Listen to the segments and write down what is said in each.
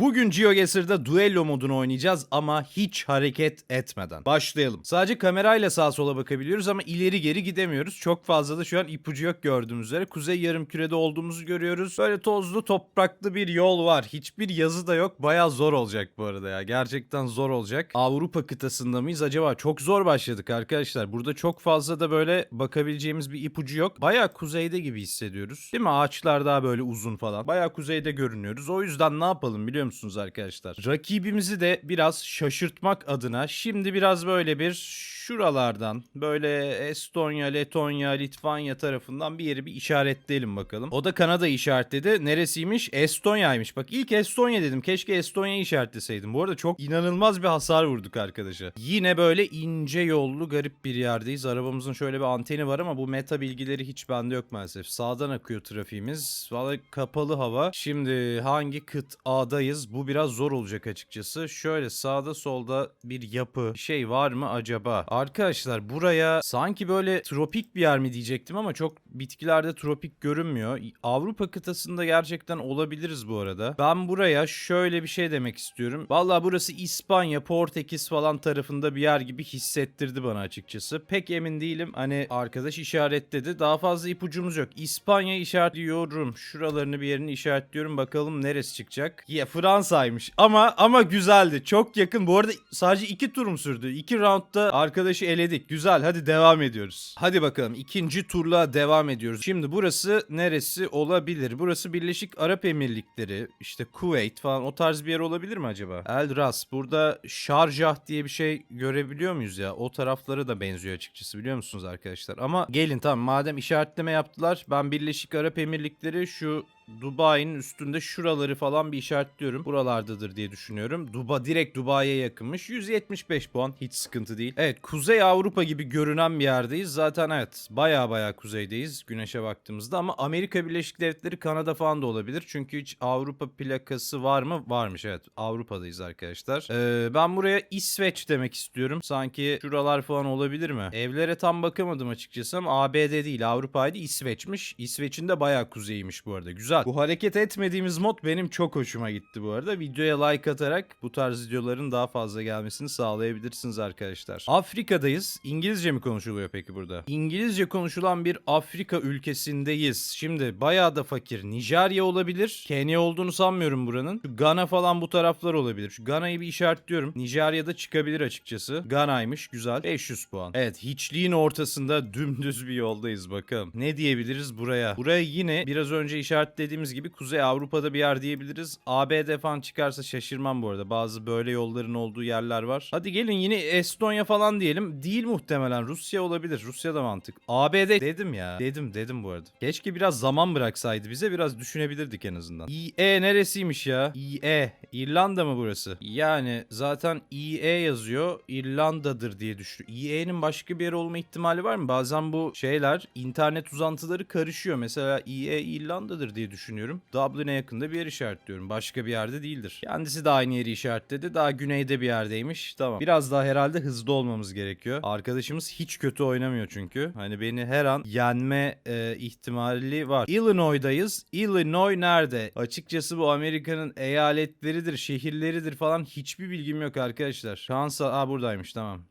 Bugün GeoGuessr'da duello modunu oynayacağız ama hiç hareket etmeden. Başlayalım. Sadece kamerayla sağa sola bakabiliyoruz ama ileri geri gidemiyoruz. Çok fazla da şu an ipucu yok gördüğümüz üzere. Kuzey yarımkürede olduğumuzu görüyoruz. Böyle tozlu topraklı bir yol var. Hiçbir yazı da yok. Baya zor olacak bu arada ya. Gerçekten zor olacak. Avrupa kıtasında mıyız acaba? Çok zor başladık arkadaşlar. Burada çok fazla da böyle bakabileceğimiz bir ipucu yok. Baya kuzeyde gibi hissediyoruz. Değil mi? Ağaçlar daha böyle uzun falan. Baya kuzeyde görünüyoruz. O yüzden ne yapalım biliyor musunuz arkadaşlar? Rakibimizi de biraz şaşırtmak adına şimdi biraz böyle bir şuralardan böyle Estonya, Letonya, Litvanya tarafından bir yeri bir işaretleyelim bakalım. O da Kanada işaretledi. Neresiymiş? Estonya'ymış. Bak ilk Estonya dedim. Keşke Estonya'yı işaretleseydim. Bu arada çok inanılmaz bir hasar vurduk arkadaşa. Yine böyle ince yollu garip bir yerdeyiz. Arabamızın şöyle bir anteni var ama bu meta bilgileri hiç bende yok maalesef. Sağdan akıyor trafiğimiz. Valla kapalı hava. Şimdi hangi kıt A'dayız? Bu biraz zor olacak açıkçası. Şöyle sağda solda bir yapı şey var mı acaba? Arkadaşlar buraya sanki böyle tropik bir yer mi diyecektim ama çok bitkilerde tropik görünmüyor. Avrupa kıtasında gerçekten olabiliriz bu arada. Ben buraya şöyle bir şey demek istiyorum. Valla burası İspanya, Portekiz falan tarafında bir yer gibi hissettirdi bana açıkçası. Pek emin değilim. Hani arkadaş işaretledi. Daha fazla ipucumuz yok. İspanya işaretliyorum. Şuralarını bir yerini işaretliyorum. Bakalım neresi çıkacak. Ya Fransa'ymış. Ama ama güzeldi. Çok yakın. Bu arada sadece iki tur mu sürdü? İki roundda arkadaşı eledik. Güzel. Hadi devam ediyoruz. Hadi bakalım. ikinci turla devam ediyoruz. Şimdi burası neresi olabilir? Burası Birleşik Arap Emirlikleri. işte Kuveyt falan o tarz bir yer olabilir mi acaba? El Ras. Burada Şarjah diye bir şey görebiliyor muyuz ya? O tarafları da benziyor açıkçası biliyor musunuz arkadaşlar? Ama gelin tamam madem işaretleme yaptılar. Ben Birleşik Arap Emirlikleri şu Dubai'nin üstünde şuraları falan bir işaretliyorum. Buralardadır diye düşünüyorum. Duba direkt Dubai'ye yakınmış. 175 puan hiç sıkıntı değil. Evet Kuzey Avrupa gibi görünen bir yerdeyiz. Zaten evet baya baya kuzeydeyiz güneşe baktığımızda ama Amerika Birleşik Devletleri Kanada falan da olabilir. Çünkü hiç Avrupa plakası var mı? Varmış evet Avrupa'dayız arkadaşlar. Ee, ben buraya İsveç demek istiyorum. Sanki şuralar falan olabilir mi? Evlere tam bakamadım açıkçası ama ABD değil Avrupa'ydı İsveç'miş. İsveç'in de baya kuzeyiymiş bu arada. Güzel. Bu hareket etmediğimiz mod benim çok hoşuma gitti bu arada. Videoya like atarak bu tarz videoların daha fazla gelmesini sağlayabilirsiniz arkadaşlar. Afrika'dayız. İngilizce mi konuşuluyor peki burada? İngilizce konuşulan bir Afrika ülkesindeyiz. Şimdi bayağı da fakir. Nijerya olabilir. Kenya olduğunu sanmıyorum buranın. Şu Gana falan bu taraflar olabilir. Şu Gana'yı bir işaretliyorum. Nijerya'da çıkabilir açıkçası. Gana'ymış. Güzel. 500 puan. Evet hiçliğin ortasında dümdüz bir yoldayız bakalım. Ne diyebiliriz buraya? Buraya yine biraz önce işaretlediğimiz gibi Kuzey Avrupa'da bir yer diyebiliriz. ABD falan çıkarsa şaşırmam bu arada. Bazı böyle yolların olduğu yerler var. Hadi gelin yine Estonya falan diyelim. Değil muhtemelen. Rusya olabilir. Rusya da mantık. ABD dedim ya. Dedim dedim bu arada. Keşke biraz zaman bıraksaydı bize. Biraz düşünebilirdik en azından. IE neresiymiş ya? IE. İrlanda mı burası? Yani zaten IE yazıyor. İrlanda'dır diye düşünüyorum. IE'nin başka bir yer olma ihtimali var mı? Bazen bu şeyler internet uzantıları karışıyor. Mesela IE İrlanda'dır diye düşünüyorum. Dublin'e yakında bir yer işaretliyorum. Başka bir yerde değildir. Kendisi de aynı yeri işaretledi. Daha güneyde bir yerdeymiş. Tamam. Biraz daha herhalde hızlı olmamız gerekiyor. Arkadaşımız hiç kötü oynamıyor çünkü. Hani beni her an yenme e, ihtimali var. Illinois'dayız. Illinois nerede? Açıkçası bu Amerika'nın eyaletleridir, şehirleridir falan hiçbir bilgim yok arkadaşlar. Kansas, aa buradaymış tamam.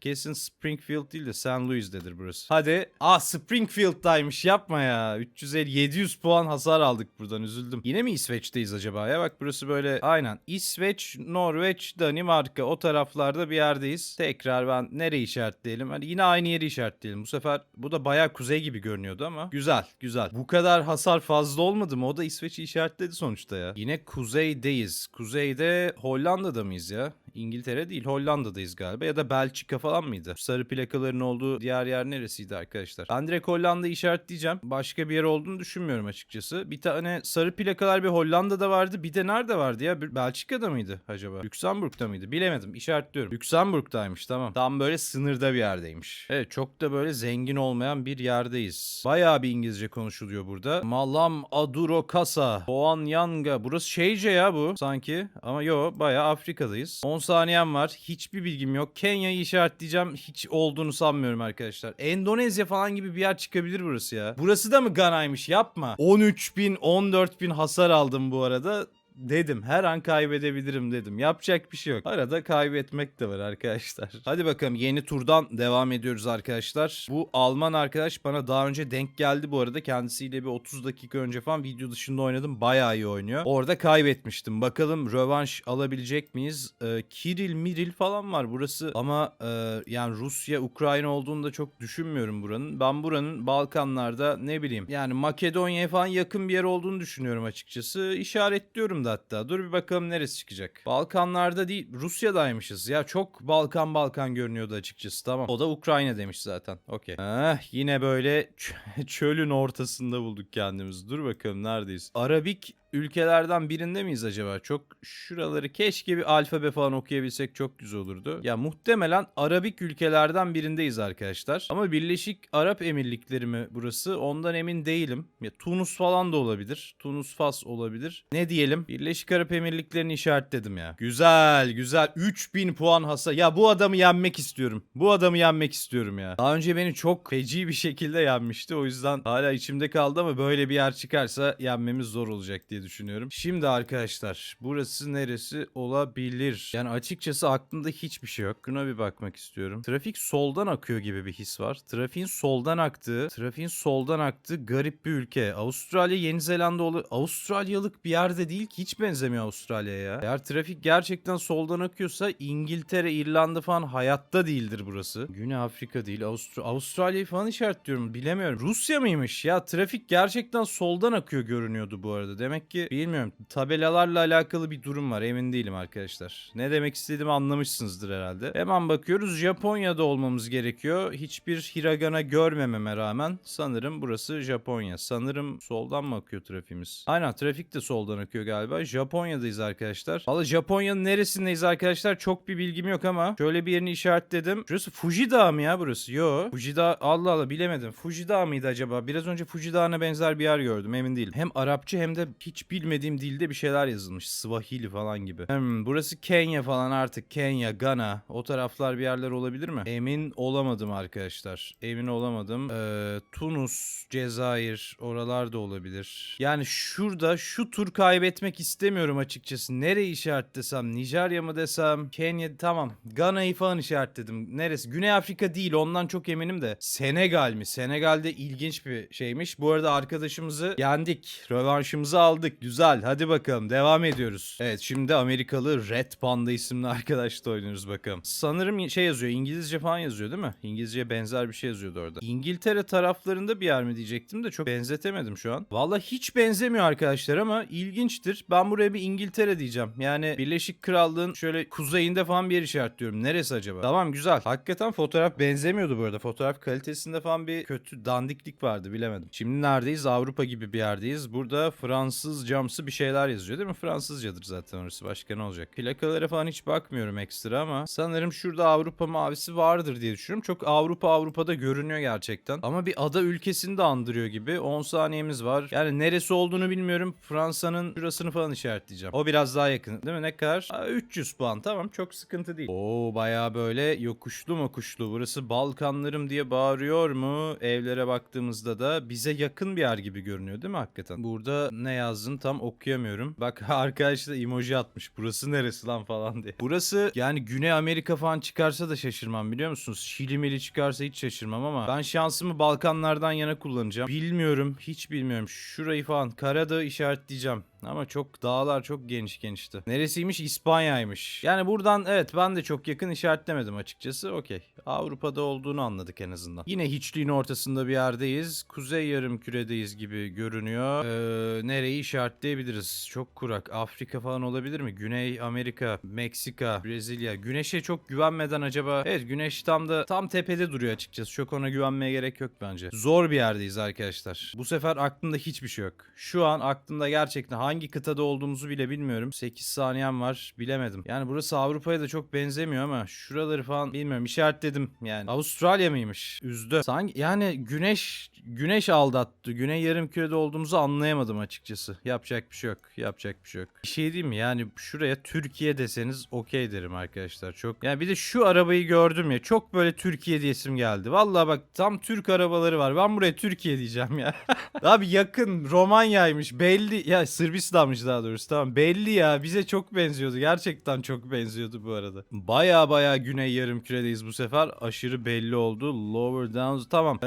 Kesin Springfield değil de St. Louis'dedir burası. Hadi. Aa Springfield'daymış yapma ya. 350 700 puan hasar aldık buradan üzüldüm. Yine mi İsveç'teyiz acaba ya? Bak burası böyle aynen. İsveç, Norveç, Danimarka o taraflarda bir yerdeyiz. Tekrar ben nereyi işaretleyelim? Hani yine aynı yeri işaretleyelim. Bu sefer bu da bayağı kuzey gibi görünüyordu ama güzel güzel. Bu kadar hasar fazla olmadı mı? O da İsveç'i işaretledi sonuçta ya. Yine kuzeydeyiz. Kuzeyde Hollanda'da mıyız ya? İngiltere değil Hollanda'dayız galiba ya da Belçika falan mıydı? Sarı plakaların olduğu diğer yer neresiydi arkadaşlar? Ben direkt Hollanda'yı işaretleyeceğim. Başka bir yer olduğunu düşünmüyorum açıkçası. Bir tane sarı plakalar bir Hollanda'da vardı. Bir de nerede vardı ya? Belçika'da mıydı acaba? Lüksemburg'da mıydı? Bilemedim. İşaretliyorum. Lüksemburg'daymış tamam. Tam böyle sınırda bir yerdeymiş. Evet çok da böyle zengin olmayan bir yerdeyiz. Bayağı bir İngilizce konuşuluyor burada. Malam Aduro Kasa. Yanga. Burası şeyce ya bu sanki. Ama yo bayağı Afrika'dayız. 10 saniyem var. Hiçbir bilgim yok. Kenya'yı işaretleyeceğim. Hiç olduğunu sanmıyorum arkadaşlar. Endonezya falan gibi bir yer çıkabilir burası ya. Burası da mı Gana'ymış? Yapma. 13 bin, 14 bin hasar aldım bu arada. Dedim. Her an kaybedebilirim dedim. Yapacak bir şey yok. Arada kaybetmek de var arkadaşlar. Hadi bakalım yeni turdan devam ediyoruz arkadaşlar. Bu Alman arkadaş bana daha önce denk geldi bu arada. Kendisiyle bir 30 dakika önce falan video dışında oynadım. Bayağı iyi oynuyor. Orada kaybetmiştim. Bakalım rövanş alabilecek miyiz? Ee, Kiril Miril falan var burası. Ama e, yani Rusya, Ukrayna olduğunu da çok düşünmüyorum buranın. Ben buranın Balkanlarda ne bileyim yani Makedonya'ya falan yakın bir yer olduğunu düşünüyorum açıkçası. İşaretliyorum da hatta. Dur bir bakalım neresi çıkacak. Balkanlarda değil Rusya'daymışız. Ya çok Balkan Balkan görünüyordu açıkçası. Tamam. O da Ukrayna demiş zaten. Okey. Eh, yine böyle çölün ortasında bulduk kendimizi. Dur bakalım neredeyiz. Arabik ülkelerden birinde miyiz acaba? Çok şuraları keşke bir alfabe falan okuyabilsek çok güzel olurdu. Ya muhtemelen Arabik ülkelerden birindeyiz arkadaşlar. Ama Birleşik Arap Emirlikleri mi burası? Ondan emin değilim. Ya Tunus falan da olabilir. Tunus Fas olabilir. Ne diyelim? Birleşik Arap Emirlikleri'ni işaretledim ya. Güzel güzel. 3000 puan hasa. Ya bu adamı yenmek istiyorum. Bu adamı yenmek istiyorum ya. Daha önce beni çok feci bir şekilde yenmişti. O yüzden hala içimde kaldı ama böyle bir yer çıkarsa yenmemiz zor olacak diye düşünüyorum. Şimdi arkadaşlar burası neresi olabilir? Yani açıkçası aklımda hiçbir şey yok. Şuna bir bakmak istiyorum. Trafik soldan akıyor gibi bir his var. Trafiğin soldan aktığı, trafiğin soldan aktığı garip bir ülke. Avustralya, Yeni Zelanda olu Avustralyalık bir yerde değil ki hiç benzemiyor Avustralya'ya ya. Eğer trafik gerçekten soldan akıyorsa İngiltere, İrlanda falan hayatta değildir burası. Güney Afrika değil, Avustra Avustralya'yı falan işaretliyorum. Bilemiyorum. Rusya mıymış? Ya trafik gerçekten soldan akıyor görünüyordu bu arada. Demek ki bilmiyorum. Tabelalarla alakalı bir durum var. Emin değilim arkadaşlar. Ne demek istediğimi anlamışsınızdır herhalde. Hemen bakıyoruz. Japonya'da olmamız gerekiyor. Hiçbir hiragana görmememe rağmen sanırım burası Japonya. Sanırım soldan mı akıyor trafiğimiz? Aynen trafik de soldan akıyor galiba. Japonya'dayız arkadaşlar. Valla Japonya'nın neresindeyiz arkadaşlar? Çok bir bilgim yok ama şöyle bir yerini işaretledim. Şurası Fuji Dağı mı ya burası? Yo. Fuji Dağı Allah Allah bilemedim. Fuji Dağı mıydı acaba? Biraz önce Fuji Dağı'na benzer bir yer gördüm emin değilim. Hem Arapça hem de hiç bilmediğim dilde bir şeyler yazılmış. Swahili falan gibi. Hmm, burası Kenya falan artık. Kenya, Ghana. O taraflar bir yerler olabilir mi? Emin olamadım arkadaşlar. Emin olamadım. Ee, Tunus, Cezayir oralar da olabilir. Yani şurada şu tur kaybetmek istemiyorum açıkçası. Nereyi işaretlesem? Nijerya mı desem? Kenya tamam. Gana'yı falan işaretledim. Neresi? Güney Afrika değil ondan çok eminim de. Senegal mi? Senegal'de ilginç bir şeymiş. Bu arada arkadaşımızı yendik. Rövanşımızı aldık. Güzel. Hadi bakalım. Devam ediyoruz. Evet şimdi Amerikalı Red Panda isimli arkadaşla oynuyoruz bakalım. Sanırım şey yazıyor. İngilizce falan yazıyor değil mi? İngilizceye benzer bir şey yazıyordu orada. İngiltere taraflarında bir yer mi diyecektim de çok benzetemedim şu an. Valla hiç benzemiyor arkadaşlar ama ilginçtir. Ben buraya bir İngiltere diyeceğim. Yani Birleşik Krallığın şöyle kuzeyinde falan bir yer işaretliyorum. Neresi acaba? Tamam güzel. Hakikaten fotoğraf benzemiyordu bu arada. Fotoğraf kalitesinde falan bir kötü dandiklik vardı bilemedim. Şimdi neredeyiz? Avrupa gibi bir yerdeyiz. Burada Fransız camsı bir şeyler yazıyor değil mi? Fransızcadır zaten orası. Başka ne olacak? Plakalara falan hiç bakmıyorum ekstra ama sanırım şurada Avrupa mavisi vardır diye düşünüyorum. Çok Avrupa Avrupa'da görünüyor gerçekten. Ama bir ada ülkesini de andırıyor gibi. 10 saniyemiz var. Yani neresi olduğunu bilmiyorum. Fransa'nın şurasını falan işaretleyeceğim. O biraz daha yakın değil mi? Ne kadar? Aa, 300 puan. Tamam çok sıkıntı değil. Oo bayağı böyle yokuşlu mokuşlu. Burası Balkanlarım diye bağırıyor mu? Evlere baktığımızda da bize yakın bir yer gibi görünüyor değil mi hakikaten? Burada ne yazdın tam okuyamıyorum. Bak arkadaş da emoji atmış. Burası neresi lan falan diye. Burası yani Güney Amerika falan çıkarsa da şaşırmam biliyor musunuz? Şili mili çıkarsa hiç şaşırmam ama ben şansımı Balkanlardan yana kullanacağım. Bilmiyorum. Hiç bilmiyorum. Şurayı falan Karadağ'ı işaretleyeceğim. Ama çok dağlar çok geniş genişti. Neresiymiş? İspanya'ymış. Yani buradan evet ben de çok yakın işaretlemedim açıkçası. Okey. Avrupa'da olduğunu anladık en azından. Yine hiçliğin ortasında bir yerdeyiz. Kuzey yarım küredeyiz gibi görünüyor. Ee, nereyi işaretleyebiliriz? Çok kurak. Afrika falan olabilir mi? Güney Amerika, Meksika, Brezilya. Güneşe çok güvenmeden acaba... Evet güneş tam da tam tepede duruyor açıkçası. Çok ona güvenmeye gerek yok bence. Zor bir yerdeyiz arkadaşlar. Bu sefer aklımda hiçbir şey yok. Şu an aklımda gerçekten hangi kıtada olduğumuzu bile bilmiyorum. 8 saniyem var. Bilemedim. Yani burası Avrupa'ya da çok benzemiyor ama şuraları falan bilmiyorum. İşaretledim yani. Avustralya mıymış? Üzdü. Sanki yani güneş güneş aldattı. Güney yarım kürede olduğumuzu anlayamadım açıkçası. Yapacak bir şey yok. Yapacak bir şey yok. Bir şey diyeyim mi? Yani şuraya Türkiye deseniz okey derim arkadaşlar. Çok yani bir de şu arabayı gördüm ya. Çok böyle Türkiye diyesim geldi. Vallahi bak tam Türk arabaları var. Ben buraya Türkiye diyeceğim ya. Abi yakın Romanya'ymış. Belli. Ya Sırbistan Sırbistan'mış daha doğrusu tamam. Belli ya bize çok benziyordu. Gerçekten çok benziyordu bu arada. Baya baya güney yarım küredeyiz bu sefer. Aşırı belli oldu. Lower Downs tamam. Ee,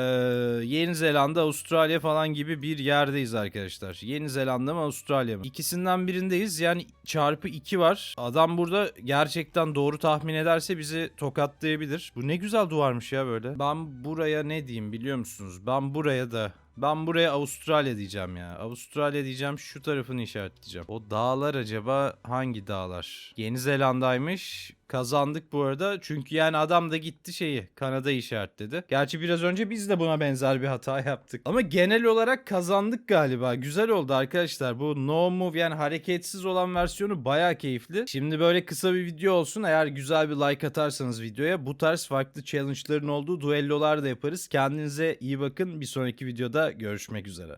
Yeni Zelanda, Avustralya falan gibi bir yerdeyiz arkadaşlar. Yeni Zelanda mı Avustralya mı? İkisinden birindeyiz. Yani çarpı 2 var. Adam burada gerçekten doğru tahmin ederse bizi tokatlayabilir. Bu ne güzel duvarmış ya böyle. Ben buraya ne diyeyim biliyor musunuz? Ben buraya da ben buraya Avustralya diyeceğim ya. Avustralya diyeceğim şu tarafını işaretleyeceğim. O dağlar acaba hangi dağlar? Yeni Zelanda'ymış. Kazandık bu arada. Çünkü yani adam da gitti şeyi Kanada'yı işaretledi. Gerçi biraz önce biz de buna benzer bir hata yaptık. Ama genel olarak kazandık galiba. Güzel oldu arkadaşlar. Bu no move yani hareketsiz olan versiyonu baya keyifli. Şimdi böyle kısa bir video olsun. Eğer güzel bir like atarsanız videoya bu tarz farklı challenge'ların olduğu duellolar da yaparız. Kendinize iyi bakın. Bir sonraki videoda görüşmek üzere.